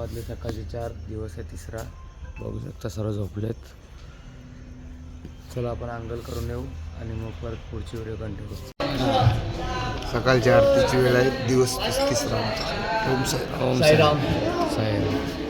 वाजले सकाळचे चार दिवस आहे तिसरा. बघू शकता सर्व झोपलेत. चला आपण अंगल करून येऊ आणि मग परत पुढची व्हिडिओ कंटिन्यू सकाळची आरतीची वेळ आहे. दिवस तिस- तिसरा. Om Sairam Om Sairam. Sairam.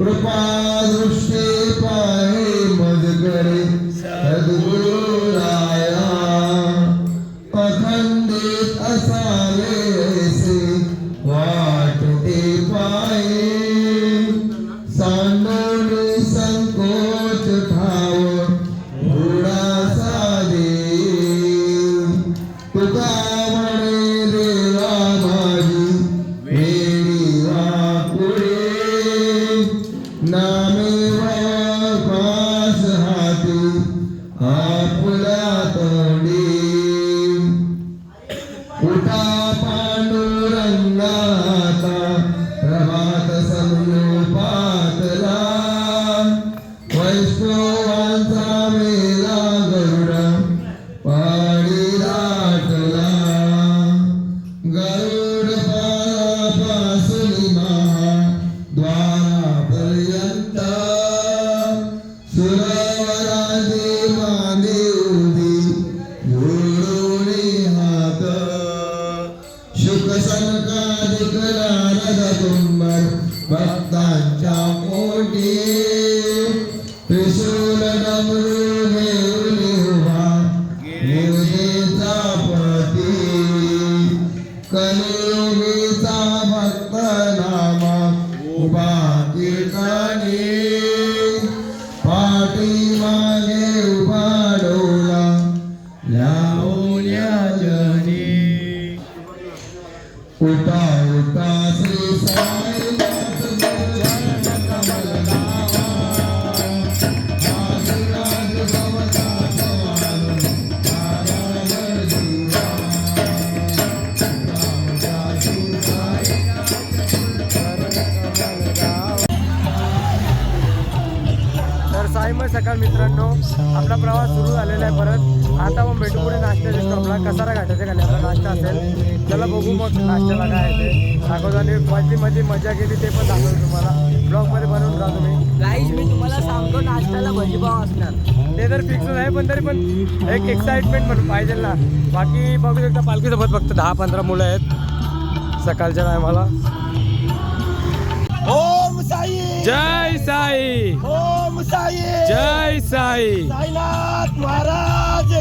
preparos sumber Bertancang udin आपला प्रवास सुरू झालेला आहे परत. आता मग भेटू पुढे नाश्त्याच्या स्टॉपला कसारा घाटाच्या खाली आपला नाश्ता असेल. चला बघू मग नाश्त्याला काय आहे ते. दाखवताना मध्ये मध्ये मजा केली ते पण दाखवतो तुम्हाला. ब्लॉगमध्ये बनवून राहा तुम्ही गाईज मी तुम्हाला सांगतो नाश्त्याला भजीपाव असणार. ते तर फिक्स नाही पण तरी पण एक एक्साइटमेंट म्हणून पाहिजे ना. बाकी बघू शकता पालखीसोबत फक्त दहा पंधरा मुलं आहेत. सकाळच्या टायमाला ओम साई. जय साई. ओम साई जय साई साईनाथ महाराज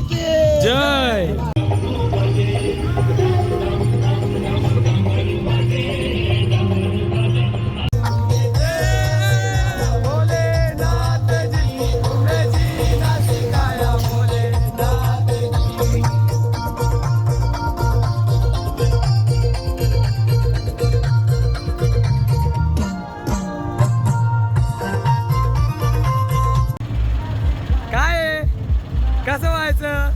कसं व्हायचं?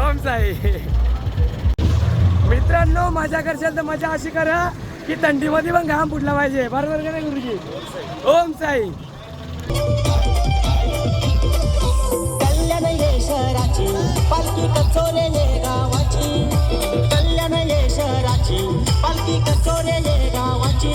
ओम साई. मित्रांनो मजा करशाल तर मजा अशी करा की थंडीमध्ये पण घाम फुटला पाहिजे. बरोबर का नाही गुरुजी? ओम साई. कल्याण ये शहराची पालखी कचोरे ये गावाची. कल्याण ये शहराची पालखी कचोरे ये गावाची.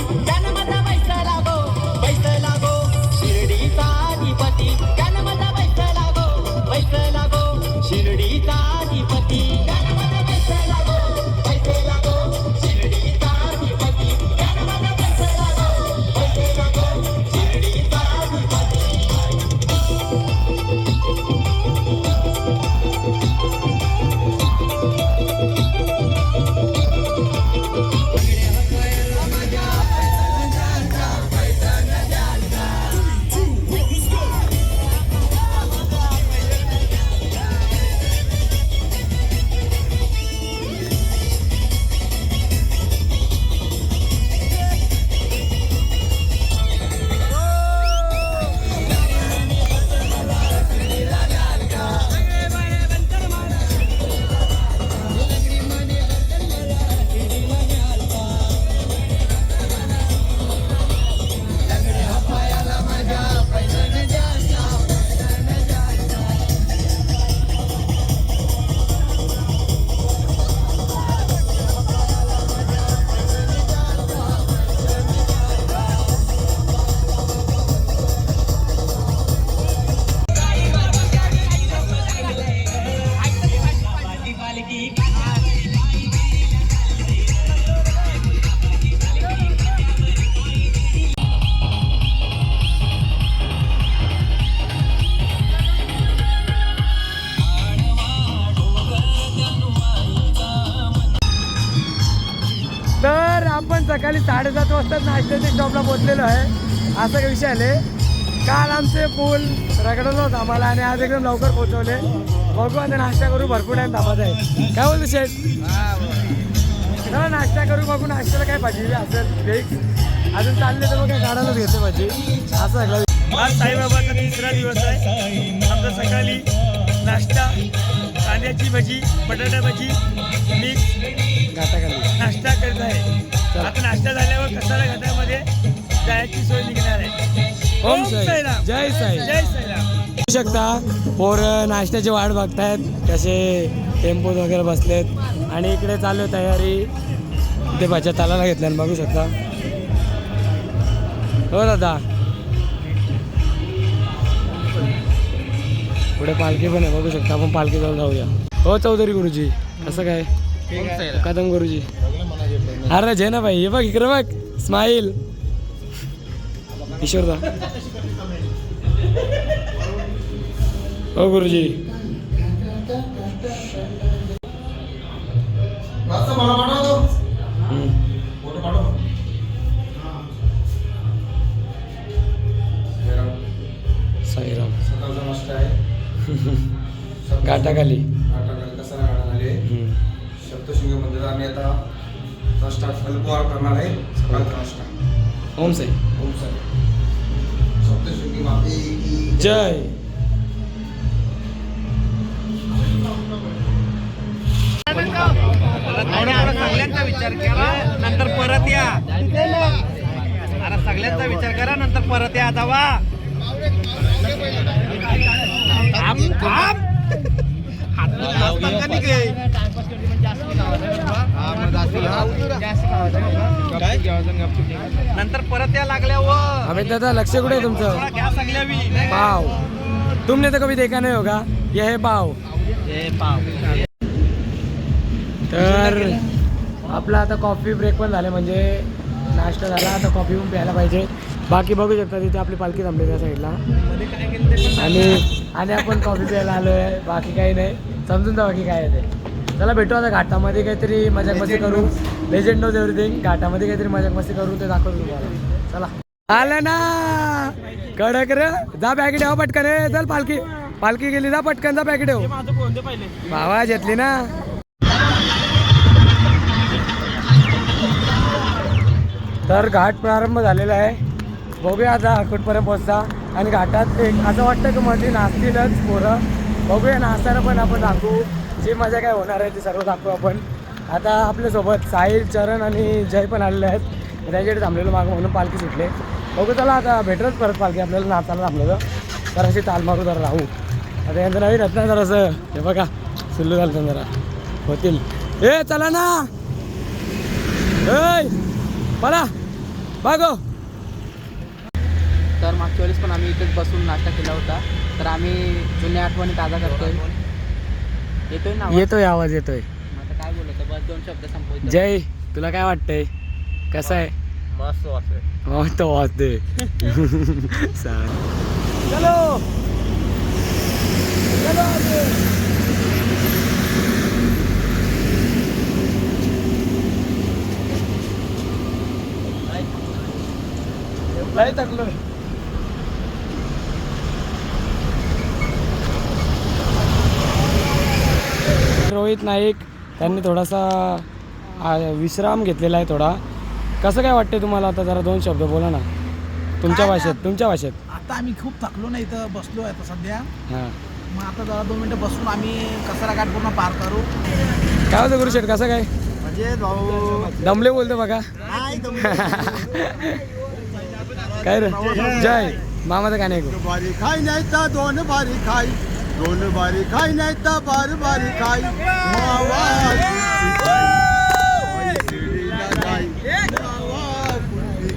पोहोचलेलो आहे. असं काही विषय आले काल आमचे पूल रगडलं होतं आम्हाला आणि आज एकदम लवकर पोहोचवले. बघू आता नाश्ता करू भरपूर टाइम थांबत आहे. काय बोलतो शेठ? चला नाश्ता करू बघू नाश्त्याला काय भाजी असेल फिक्स अजून चालले तर मग काय घेते भाजी. असं आज साईबाबाचा तिसरा दिवस आहे. आमचा सकाळी नाश्ता कांद्याची भजी बटाटा भजी मिक्स. नाश्ता करत आहे. आता नाश्ता झाल्यावर कसारा घाटामध्ये? जायची सोय निघणार आहे. ओम साई. जय साई. जय साईराम. बघू शकता पोर नाश्त्याची वाट बघतायत कसे टेम्पोत वगैरे बसलेत. आणि इकडे चालू आहे तयारी. ते भाज्या तालाला घेतल्या बघू शकता. हो दादा. पुढे पालखी पण आहे बघू शकता आपण पालखी जाऊन जाऊया. हो चौधरी गुरुजी कसं काय? कदम गुरुजी. अरे जे ना भाई हे बघ इकडे बघ. स्माईल ईश्वरदा हो गुरुजी. साईराम. सकाळचा नाश्ता आहे. घाटाखाली. घाटाखाली आले हम्म. सप्तशृंगी मंदिर आम्ही आता नाश्ता करणार आहे. सकाळचा नाश्ता ओम साई. ओम साई. जय। सगळ्यांचा विचार करा नंतर परत या. अरे सगळ्यांचा विचार करा नंतर परत या दवा थांब, थांब. हातनं नंतर परत या लागल्यावर. अमित दादा लक्ष कुठे तुमचं? पाव. तुमने तो कभी देखा नहीं होगा. ये है पाव. तर आपला आता कॉफी ब्रेक पण झाले म्हणजे नाश्ता झाला आता कॉफी पण प्यायला पाहिजे. बाकी बघू शकता तिथे आपली पालखी थांबली त्या साईडला आणि आणि आपण कॉफी प्यायला आलो आहे बाकी काही नाही. समजून जा बाकी काय आहे ते. चला भेटू आता घाटामध्ये काहीतरी मजाक मस्ती करू. लेजेंड ऑफ एव्हरीथिंग घाटामध्ये काहीतरी मजाक मस्ती करू ते दाखवतो तुम्हाला. चला. आलं ना! कडक रे. जा पॅकेट ठेवा पटकन. रे चल पालखी. पालखी गेली जा पटकन जा पॅकेट ठेव. भावा घेतली ना. तर घाट प्रारंभ झालेला आहे. बघूया आता कुठपर्यंत पोहोचता. आणि घाटात एक असं वाटतं की मध्ये नाचतीलच पोरं. बघूया नाचताना पण आपण दाखवू. जी मजा काय होणार आहे ती सर्व दाखवू आपण. आता आपल्यासोबत साहिल चरण आणि जय पण आलेले आहेत. त्यांच्याकडे थांबलेलो मागं म्हणून पालखी सुटले. बघू चला आता भेटलंच परत पालखी आपल्याला नाचायला थांबलेलं. तर अशी ताल मारू जरा राहू. आता यांचं नवीन रत्न जरासं. हे बघा सुल्लू झालं जरा. होतील. ए चला ना. ए पळा. बागो तर मागच्या वेळेस पण आम्ही इथेच बसून नाश्ता केला होता. तर आम्ही जुन्या आठवणी ताजा करतोय. येतोय ना आवाज? येतोय आवाज येतोय. मग आता काय बोलतो बस दोन शब्द संपवतो जय तुला काय वाटतंय? कसं आहे? मस्त वाटतंय. चलो! चलो आगे. लय थकलोय रोहित नाईक त्यांनी थोडासा विश्राम घेतलेला आहे थोडा. कसं काय वाटते तुम्हाला आता जरा दोन शब्द बोला ना. तुमच्या भाषेत तुमच्या भाषेत. आता आम्ही खूप थकलो नाही इथं बसलो आहे आता सध्या. हां. मग आता जरा दोन मिनटं बसून आम्ही कसारा घाट पूर्ण पार करू. काय होतं गुरुशेठ कसं काय? म्हणजे भाऊ दमले बोलतो बघा. काय रे? जय. मामाचं ऐकू. बारी खाई नाही तर दोन बारी खाई. दोन बारी खाई नाही तर बार बारी खाई. मावा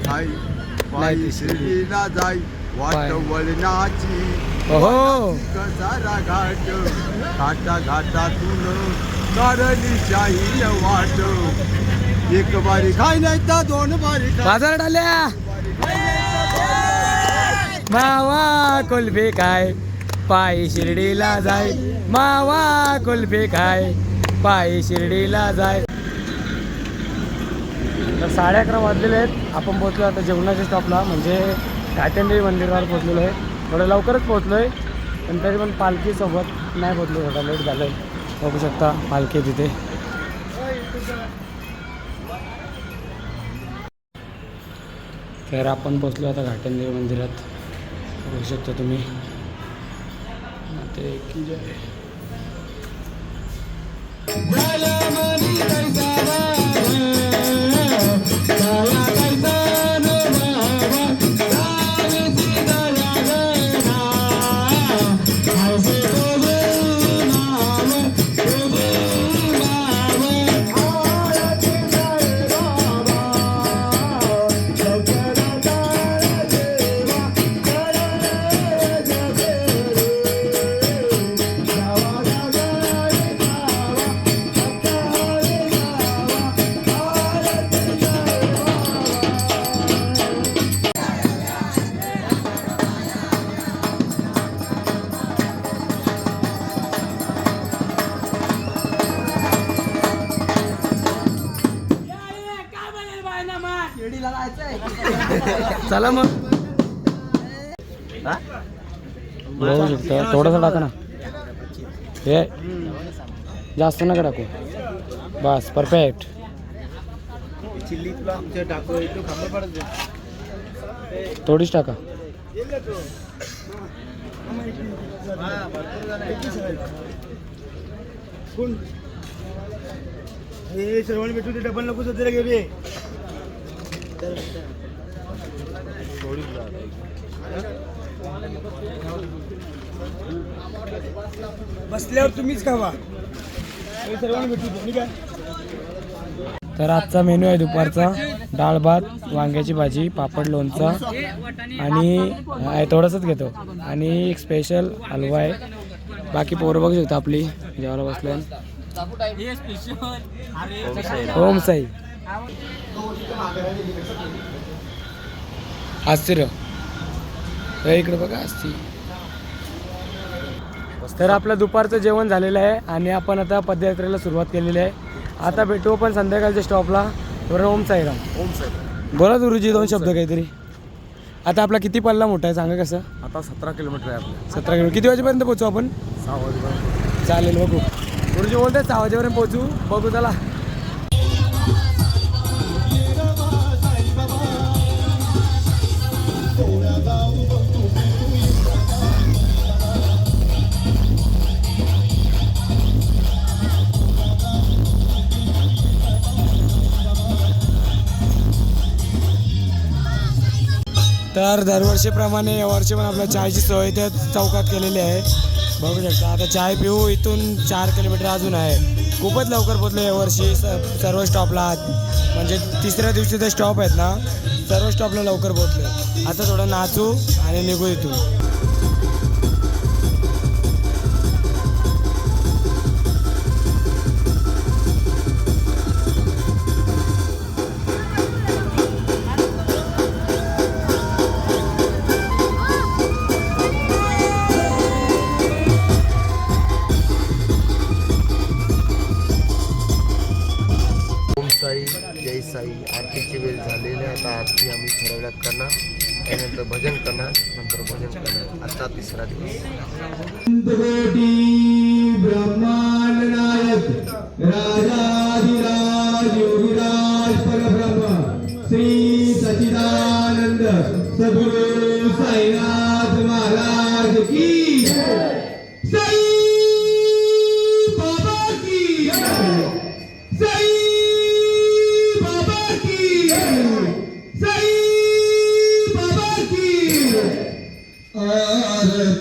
खाई. पायी शिर्डीला जाई वाट. वळणाची कसारा घाट घाटा घाटातून कारली शाही वाट. एक बारी खाई नाही तर दोन बारी खाई. बाजारात आल्या. मावा कुल्फी खाय. पायी शिर्डीला जाय मावा कुल्फी खाय. पायी शिर्डीला जाय. तर साडे अकरा वाजलेले आहेत. आपण पोहोचलो आता जेवणाच्या स्टॉपला म्हणजे घाटेंदेवी मंदिरावर पोहोचलेलो आहे. थोडं लवकरच पोहोचलो आहे पण तरी पण पालखीसोबत नाही पोहोचलो. थोडा लेट झालं आहे बघू शकता पालखी तिथे. तर आपण पोचलो आता घाटनदेवी मंदिरात. बघू शकता तुम्ही. ते की जय. चला मग. बघू शकता. थोडंसं टाका ना. हे. जास्त नका टाकू. बस परफेक्ट थोडीच टाका. कोण? हे सर्वांनी भेटू ते डबल नको सध्या गेले बसल्यावर तुम्हीच खावा. तर आजचा मेनू आहे दुपारचा. डाळ भात वांग्याची भाजी पापड लोणचा. आणि थोडंसंच घेतो. आणि एक स्पेशल हलवा आहे. बाकी पोरं बघू शकतो आपली. जेवायला बसल्या ओम साई. हे इकडे बघा असती तर आपलं दुपारचं जेवण झालेलं आहे आणि आपण आता पदयात्रेला सुरुवात केलेली आहे. आता भेटू पण संध्याकाळच्या स्टॉपला बरं ओम साईराम. ओम साई बोला गुरुजी दोन शब्द काहीतरी. आता आपला किती पल्ला मोठा आहे सांगा कसं? आता सतरा किलोमीटर आहे आपलं. सतरा किलो. किती वाजेपर्यंत पोहोचू आपण? सहा वाजेपर्यंत. चालेल बघू. गुरुजी बोलते सहा वाजेपर्यंत पोहोचू. बघू चला. तर दरवर्षीप्रमाणे यावर्षी पण आपल्या चायची सोय त्या चौकात केलेली आहे. बघू शकता आता चाय पिऊ इथून चार किलोमीटर अजून आहे. खूपच लवकर पोचलो यावर्षी स सर्व स्टॉपला. म्हणजे तिसऱ्या दिवशी ते स्टॉप आहेत ना सर्व स्टॉपला लवकर पोचलो आता थोडं नाचू आणि निघू इथून. आता आरती आम्ही ठरवल्यात करणार. त्यानंतर भजन करणार नंतर भजन करणार. आजचा तिसरा दिवस. ब्रह्मांड नायक श्री सचिदानंद सद्गुरु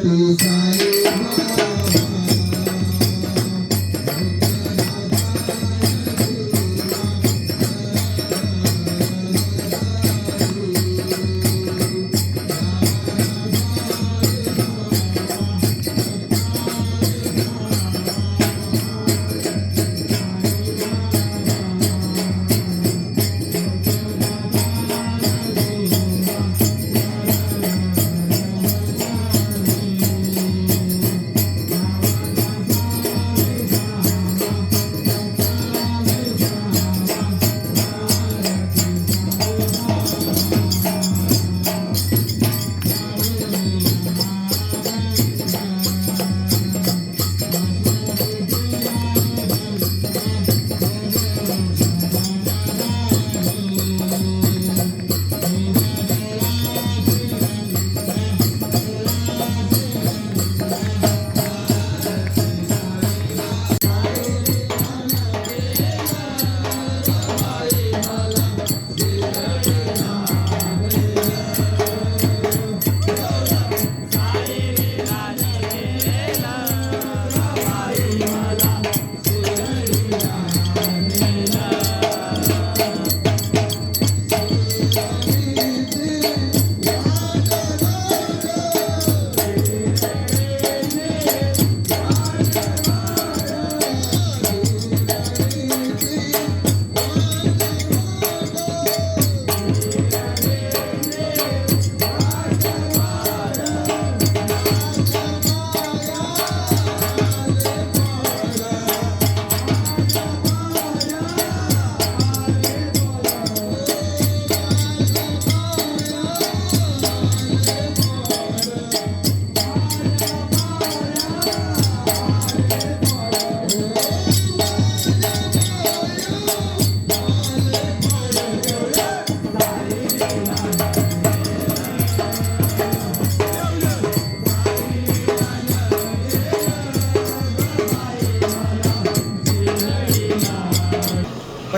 आरती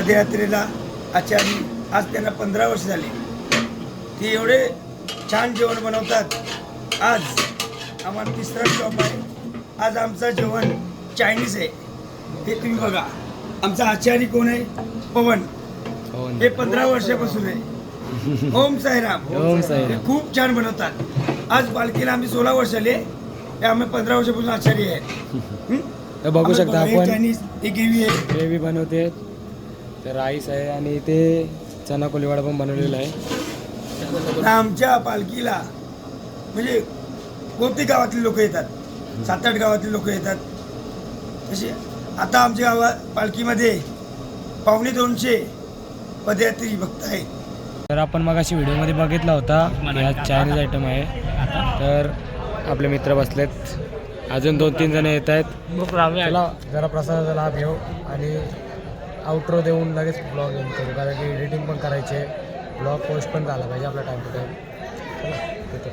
पदयात्रेला आचारी आज त्यांना पंधरा वर्ष झाली. ते एवढे छान जेवण बनवतात. आज आम्हाला तिसरा स्टॉप आहे. आज आमचं जेवण चायनीज आहे. हे तुम्ही बघा. आमचा आचारी कोण आहे? पवन. हे पंधरा वर्षापासून आहे. ओम साईराम. ओम साईराम. हे खूप छान बनवतात. आज पालखीला आम्ही सोळा वर्ष आले आम्ही पंधरा वर्षापासून आचारी आहे. बघू शकता आपण. चायनीज हे ग्रेव्ही आहे. ग्रेव्ही बनवते. तर राईस आहे आणि ते चना कोलीवाडा पण बनवलेला आहे. आमच्या पालखीला म्हणजे कोणती गावातली लोक येतात. सात आठ गावातली लोक येतात. तसे आता आमच्या गावात पालखीमध्ये पावणे दोनशे पदयात्री भक्त आहेत. तर आपण मग अशी व्हिडिओमध्ये बघितला होता हा चायनीज आयटम आहे. तर आपले मित्र बसलेत. अजून दोन तीन जण येत आहेत. चला जरा प्रसादाचा लाभ घेऊ आणि आउट्रो देऊन लगेच ब्लॉग एंड करू. कारण की एडिटिंग पण करायचे ब्लॉग पोस्ट पण झाला पाहिजे आपला टाईम टू टाईम चला येतो